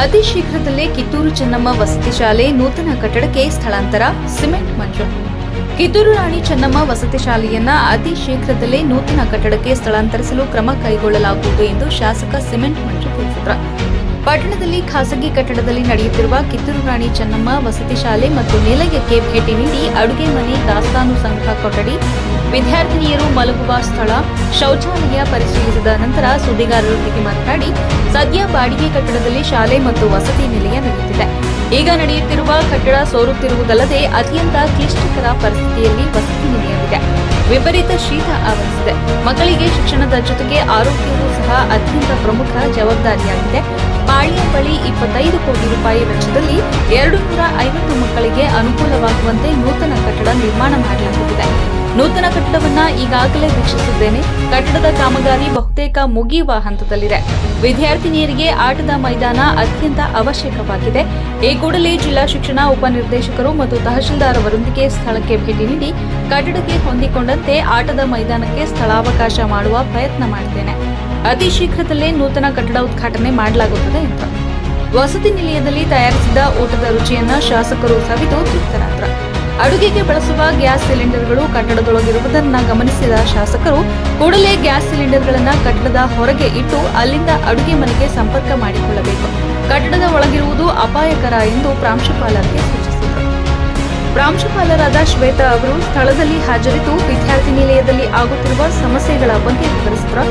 ಅತಿ ಶೀಘ್ರದಲ್ಲೇ ಕಿತ್ತೂರು ಚೆನ್ನಮ್ಮ ವಸತಿ ಶಾಲೆ ನೂತನ ಕಟ್ಟಡಕ್ಕೆ ಸ್ಥಳಾಂತರ, ಸಿಮೆಂಟ್ ಮಂಜು ಕಿತ್ತೂರು ರಾಣಿ ಚೆನ್ನಮ್ಮ ವಸತಿ ಶಾಲೆಯನ್ನ ಅತಿ ಶೀಘ್ರದಲ್ಲೇ ನೂತನ ಕಟ್ಟಡಕ್ಕೆ ಸ್ಥಳಾಂತರಿಸಲು ಕ್ರಮ ಕೈಗೊಳ್ಳಲಾಗುವುದು ಎಂದು ಶಾಸಕ ಸಿಮೆಂಟ್ ಮಂಜು ತಿಳಿಸಿದರು ಪಟ್ಟಣದಲ್ಲಿ ಖಾಸಗಿ ಕಟ್ಟಡದಲ್ಲಿ ನಡೆಯುತ್ತಿರುವ ಕಿತ್ತೂರು ರಾಣಿ ಚೆನ್ನಮ್ಮ ವಸತಿ ಶಾಲೆ ಮತ್ತು ನಿಲಯಕ್ಕೆ ಭೇಟಿ ನೀಡಿ ಅಡುಗೆ ಮನೆ, ದಾಸ್ತಾನು ಸಂಗ್ರಹ ಕೊಠಡಿ, ವಿದ್ಯಾರ್ಥಿನಿಯರು ಮಲಗುವ ಸ್ಥಳ, ಶೌಚಾಲಯ ಪರಿಶೀಲಿಸಿದ ನಂತರ ಸುದ್ದಿಗಾರರೊಂದಿಗೆ ಮಾತನಾಡಿ, ಸದ್ಯ ಬಾಡಿಗೆ ಕಟ್ಟಡದಲ್ಲಿ ಶಾಲೆ ಮತ್ತು ವಸತಿ ನಿಲಯ ನಡೆಯುತ್ತಿದೆ. ಈಗ ನಡೆಯುತ್ತಿರುವ ಕಟ್ಟಡ ಸೋರುತ್ತಿರುವುದಲ್ಲದೆ ಅತ್ಯಂತ ಕ್ಲಿಷ್ಟಕರ ಪರಿಸ್ಥಿತಿಯಲ್ಲಿ ವಸತಿ ನಿಲಯವಿದೆ. ವಿಪರೀತ ಶೀತ ಆವರಿಸಿದೆ. ಮಕ್ಕಳಿಗೆ ಶಿಕ್ಷಣದ ಜೊತೆಗೆ ಆರೋಗ್ಯವೂ ಸಹ ಅತ್ಯಂತ ಪ್ರಮುಖ ಜವಾಬ್ದಾರಿಯಾಗಿದೆ. ಪಾಳಿಯ ಬಳಿ ಇಪ್ಪತ್ತೈದು ಕೋಟಿ ರೂಪಾಯಿ ವೆಚ್ಚದಲ್ಲಿ ಎರಡು ನೂರ ಐವತ್ತು ಮಕ್ಕಳಿಗೆ ಅನುಕೂಲವಾಗುವಂತೆ ನೂತನ ಕಟ್ಟಡ ನಿರ್ಮಾಣ ಮಾಡಲಾಗುತ್ತಿದೆ. ನೂತನ ಕಟ್ಟಡವನ್ನ ಈಗಾಗಲೇ ವೀಕ್ಷಿಸಿದ್ದೇನೆ. ಕಟ್ಟಡದ ಕಾಮಗಾರಿ ಬಹುತೇಕ ಮುಗಿಯುವ ಹಂತದಲ್ಲಿದೆ. ವಿದ್ಯಾರ್ಥಿನಿಯರಿಗೆ ಆಟದ ಮೈದಾನ ಅತ್ಯಂತ ಅವಶ್ಯಕವಾಗಿದೆ. ಈ ಕೂಡಲೇ ಜಿಲ್ಲಾ ಶಿಕ್ಷಣ ಉಪನಿರ್ದೇಶಕರು ಮತ್ತು ತಹಶೀಲ್ದಾರ್ ಅವರೊಂದಿಗೆ ಸ್ಥಳಕ್ಕೆ ಭೇಟಿ ನೀಡಿ ಕಟ್ಟಡಕ್ಕೆ ಹೊಂದಿಕೊಂಡಂತೆ ಆಟದ ಮೈದಾನಕ್ಕೆ ಸ್ಥಳಾವಕಾಶ ಮಾಡುವ ಪ್ರಯತ್ನ ಮಾಡಿದ್ದೇನೆ ಅತಿ ಶೀಘ್ರದಲ್ಲೇ ನೂತನ ಕಟ್ಟಡ ಉದ್ಘಾಟನೆ ಮಾಡಲಾಗುತ್ತದೆ ಎಂದರು ವಸತಿ ನಿಲಯದಲ್ಲಿ ತಯಾರಿಸಿದ ಊಟದ ರುಚಿಯನ್ನ ಶಾಸಕರು ಸವಿದು ತೃಪ್ತರಾದರು. ಅಡುಗೆಗೆ ಬಳಸುವ ಗ್ಯಾಸ್ ಸಿಲಿಂಡರ್ಗಳು ಕಟ್ಟಡದೊಳಗಿರುವುದನ್ನು ಗಮನಿಸಿದ ಶಾಸಕರು, ಕೂಡಲೇ ಗ್ಯಾಸ್ ಸಿಲಿಂಡರ್ಗಳನ್ನು ಕಟ್ಟಡದ ಹೊರಗೆ ಇಟ್ಟು ಅಲ್ಲಿಂದ ಅಡುಗೆ ಮನೆಗೆ ಸಂಪರ್ಕ ಮಾಡಿಕೊಳ್ಳಬೇಕು. ಕಟ್ಟಡದ ಒಳಗಿರುವುದು ಅಪಾಯಕರ ಎಂದು ಪ್ರಾಂಶುಪಾಲರಿಗೆ ಸೂಚಿಸಿದರು ಪ್ರಾಂಶುಪಾಲರಾದ ಶ್ವೇತಾ ಅವರು ಸ್ಥಳದಲ್ಲಿ ಹಾಜರಿದ್ದು ವಿದ್ಯಾರ್ಥಿ ನಿಲಯದಲ್ಲಿ ಆಗುತ್ತಿರುವ ಸಮಸ್ಯೆಗಳ ಬಗ್ಗೆ ವಿವರಿಸಿದರು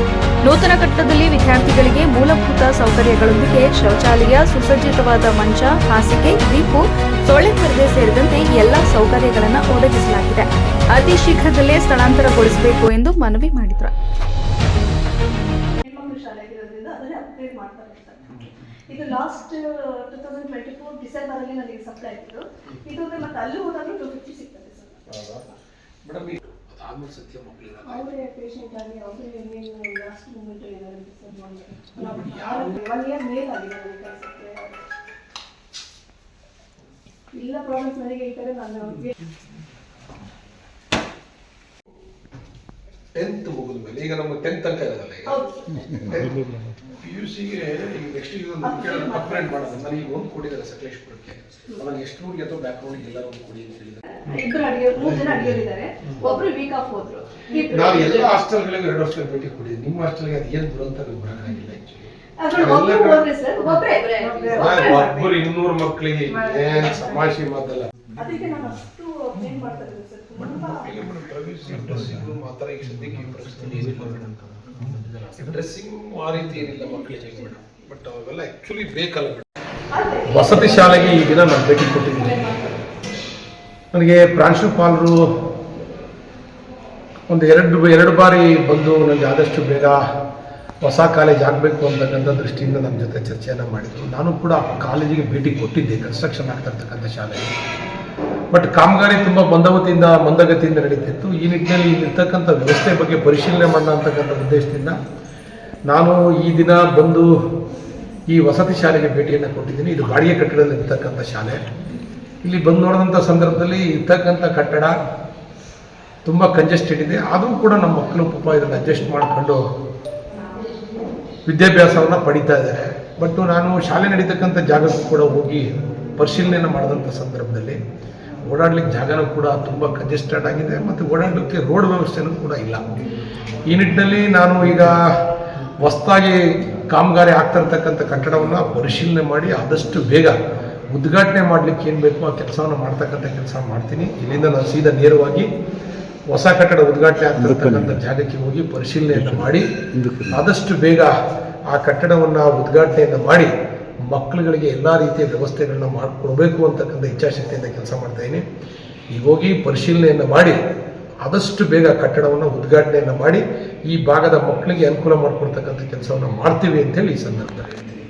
ನೂತನ ಕಟ್ಟಡದಲ್ಲಿ ವಿದ್ಯಾರ್ಥಿಗಳಿಗೆ ಮೂಲಭೂತ ಸೌಕರ್ಯಗಳೊಂದಿಗೆ ಶೌಚಾಲಯ, ಸುಸಜ್ಜಿತವಾದ ಮಂಚ, ಹಾಸಿಗೆ, ದೀಪು, ಸೊಳ್ಳೆ ಪರದೆ ಸೇರಿದಂತೆ ಎಲ್ಲಾ ಸೌಕರ್ಯಗಳನ್ನು ಒದಗಿಸಲಾಗಿದೆ. ಅತಿ ಶೀಘ್ರದಲ್ಲೇ ಸ್ಥಳಾಂತರಗೊಳಿಸಬೇಕು ಎಂದು ಮನವಿ ಮಾಡಿದರು. ಆಗಿರೋದ್ರಿಂದ ಅದನ್ನೇ ಅಪ್ಡೇಟ್ ಮಾಡ್ತಾ ಇರ್ತಾರೆ ಇದು last two thousand twenty four ಡಿಸೆಂಬರಲ್ಲಿ ನನಗೆ ಸಪ್ಲೈ ಇತ್ತು. ಇದು ಮತ್ತೆ ಅಲ್ಲಿ ಹೋದಾಗಲೂ ಟೂ ಫಿಫ್ಟಿ ಸಿಗ್ತದೆ ಸರ್ ಅವರೇ ಪೇಷಂಟ್ ಆಗಿ ಅವರೇ ಲಾಸ್ಟ್ ಮೂಮೆಂಟ್ ಇದ್ದಾರೆ ಒನ್ ಇಯರ್ ಮೇಲ್ ಆಗಿದೆ ನನಗೆ ಕೆಲಸಕ್ಕೆ ಇಲ್ಲ ಪ್ರಾಬ್ಲಮ್ಸ್ ನನಗೆ ಈ ಕಡೆ ನಾನು ಟೆಂತ್ ಮುಗಿದ ಮೇಲೆ ಈಗ ನಮ್ಗೆ ಟೆಂತ್ ತನಕ ಇರೋದಲ್ಲ ಈಗ. ಪಿ ಯು ಸಿಗೆ ಈಗ ನೆಕ್ಸ್ಟ್ ಈಗ ಒಂದು ಅಪ್ಗ್ರೇಡ್ ಮಾಡೋದು. ನಾನು ಈಗ ಒಂದು ಕೊಟ್ಟಿದ್ದಾರೆ ಸಕಲೇಶ್ಪುರಕ್ಕೆ ಅವಾಗ ಎಷ್ಟು ಹುಡುಗಿ ಅಥವಾ ಬ್ಯಾಕ್ಗ್ರೌಂಡ್ ಎಲ್ಲ ಒಂದು ಕೊಡಿ ಅಂತ ಹೇಳಿದ್ದಾರೆ. ನಾವು ಎಲ್ಲ ಹಾಸ್ಟೆಲ್ಗಳಿಗೆ ಎರಡು ವರ್ಷ ಭೇಟಿ ಕೊಡಿ ನಿಮ್ಮ ಹಾಸ್ಟೆಲ್ಗೆ ಅದು ಏನು ದುರಂತ ನೀವು ಬರೋಕ್ಕಾಗಿಲ್ಲ ಒಬ್ಬರು ಇನ್ನೂರು ಮಕ್ಕಳಿಗೆ ಏನ್ ಸಮಾಷಿ ಮಾತಲ್ಲ ಅದಕ್ಕೆ ನಾನು ಅಷ್ಟು ಏನ್ ಮಾಡ್ತಾ ಇದ್ದೀನಿ ಸರ್. ತುಂಬಾ ಡ್ರೆಸ್ಸಿಂಗ್ ಆ ರೀತಿ ಏನಿಲ್ಲ ಬಟ್ ಅವೆಲ್ಲ ಆ್ಯಕ್ಚುಲಿ ಬೇಕಲ್ಲ ವಸತಿ ಶಾಲೆಗೆ ಈ ದಿನ ನಾನು ಭೇಟಿ ಕೊಟ್ಟಿದ್ದೀನಿ. ನನಗೆ ಪ್ರಾಂಶುಪಾಲರು ಒಂದು ಎರಡು ಎರಡು ಬಾರಿ ಬಂದು ನನಗೆ ಆದಷ್ಟು ಬೇಗ ಹೊಸ ಕಾಲೇಜ್ ಆಗಬೇಕು ಅಂತಕ್ಕಂಥ ದೃಷ್ಟಿಯಿಂದ ನಮ್ಮ ಜೊತೆ ಚರ್ಚೆಯನ್ನು ಮಾಡಿದ್ರು. ನಾನು ಕೂಡ ಕಾಲೇಜಿಗೆ ಭೇಟಿ ಕೊಟ್ಟಿದ್ದೆ ಕನ್ಸ್ಟ್ರಕ್ಷನ್ ಆಗ್ತಾ ಇರ್ತಕ್ಕಂಥ ಶಾಲೆಗೆ. ಬಟ್ ಕಾಮಗಾರಿ ತುಂಬ ಮಂದಗತಿಯಿಂದ ಮಂದಗತಿಯಿಂದ ನಡೀತಿತ್ತು. ಈ ನಿಟ್ಟಿನಲ್ಲಿ ಇಲ್ಲಿರ್ತಕ್ಕಂಥ ವ್ಯವಸ್ಥೆ ಬಗ್ಗೆ ಪರಿಶೀಲನೆ ಮಾಡೋ ಅಂತಕ್ಕಂಥ ಉದ್ದೇಶದಿಂದ ನಾನು ಈ ದಿನ ಬಂದು ಈ ವಸತಿ ಶಾಲೆಗೆ ಭೇಟಿಯನ್ನು ಕೊಟ್ಟಿದ್ದೀನಿ. ಇದು ಬಾಡಿಗೆ ಕಟ್ಟಡದಲ್ಲಿ ಇರ್ತಕ್ಕಂಥ ಶಾಲೆ. ಇಲ್ಲಿ ಬಂದು ನೋಡಿದಂಥ ಸಂದರ್ಭದಲ್ಲಿ ಇರ್ತಕ್ಕಂಥ ಕಟ್ಟಡ ತುಂಬ ಕಂಜೆಸ್ಟೆಡ್ ಇದೆ. ಆದರೂ ಕೂಡ ನಮ್ಮ ಮಕ್ಕಳು ಪಾಪ ಇದನ್ನು ಅಡ್ಜಸ್ಟ್ ಮಾಡಿಕೊಂಡು ವಿದ್ಯಾಭ್ಯಾಸವನ್ನು ಪಡಿತಾ ಇದ್ದಾರೆ. ಬಟ್ ನಾನು ಶಾಲೆ ನಡೀತಕ್ಕಂಥ ಜಾಗಕ್ಕೂ ಕೂಡ ಹೋಗಿ ಪರಿಶೀಲನೆಯನ್ನು ಮಾಡಿದಂಥ ಸಂದರ್ಭದಲ್ಲಿ ಓಡಾಡ್ಲಿಕ್ಕೆ ಜಾಗನೂ ಕೂಡ ತುಂಬ ಕಂಜೆಸ್ಟೆಡ್ ಆಗಿದೆ ಮತ್ತು ಓಡಾಡಲಿಕ್ಕೆ ರೋಡ್ ವ್ಯವಸ್ಥೆನೂ ಕೂಡ ಇಲ್ಲ. ಈ ನಿಟ್ಟಿನಲ್ಲಿ ನಾನು ಈಗ ಹೊಸ್ತಾಗಿ ಕಾಮಗಾರಿ ಆಗ್ತಾ ಇರ್ತಕ್ಕಂಥ ಕಟ್ಟಡವನ್ನು ಪರಿಶೀಲನೆ ಮಾಡಿ ಆದಷ್ಟು ಬೇಗ ಉದ್ಘಾಟನೆ ಮಾಡಲಿಕ್ಕೆ ಏನು ಬೇಕೋ ಆ ಕೆಲಸವನ್ನು ಮಾಡ್ತಕ್ಕಂಥ ಕೆಲಸ ಮಾಡ್ತೀನಿ. ಇಲ್ಲಿಂದ ನಾನು ಸೀದಾ ನೇರವಾಗಿ ಹೊಸ ಕಟ್ಟಡ ಉದ್ಘಾಟನೆ ಆಗ್ತಿರ್ತಕ್ಕಂಥ ಜಾಗಕ್ಕೆ ಹೋಗಿ ಪರಿಶೀಲನೆಯನ್ನು ಮಾಡಿ ಆದಷ್ಟು ಬೇಗ ಆ ಕಟ್ಟಡವನ್ನು ಉದ್ಘಾಟನೆಯನ್ನು ಮಾಡಿ ಮಕ್ಕಳುಗಳಿಗೆ ಎಲ್ಲ ರೀತಿಯ ವ್ಯವಸ್ಥೆಗಳನ್ನ ಮಾಡಿಕೊಡ್ಬೇಕು ಅಂತಕ್ಕಂಥ ಇಚ್ಛಾಶಕ್ತಿಯಿಂದ ಕೆಲಸ ಮಾಡ್ತಾ ಇದ್ದೀನಿ. ಈಗ ಹೋಗಿ ಪರಿಶೀಲನೆಯನ್ನು ಮಾಡಿ, ಆದಷ್ಟು ಬೇಗ ಕಟ್ಟಡವನ್ನು ಉದ್ಘಾಟನೆಯನ್ನು ಮಾಡಿ, ಈ ಭಾಗದ ಮಕ್ಕಳಿಗೆ ಅನುಕೂಲ ಮಾಡಿಕೊಡ್ತಕ್ಕಂಥ ಕೆಲಸವನ್ನು ಮಾಡ್ತೀವಿ ಅಂತೇಳಿ ಈ ಸಂದರ್ಭದಲ್ಲಿ ಹೇಳ್ತೀನಿ.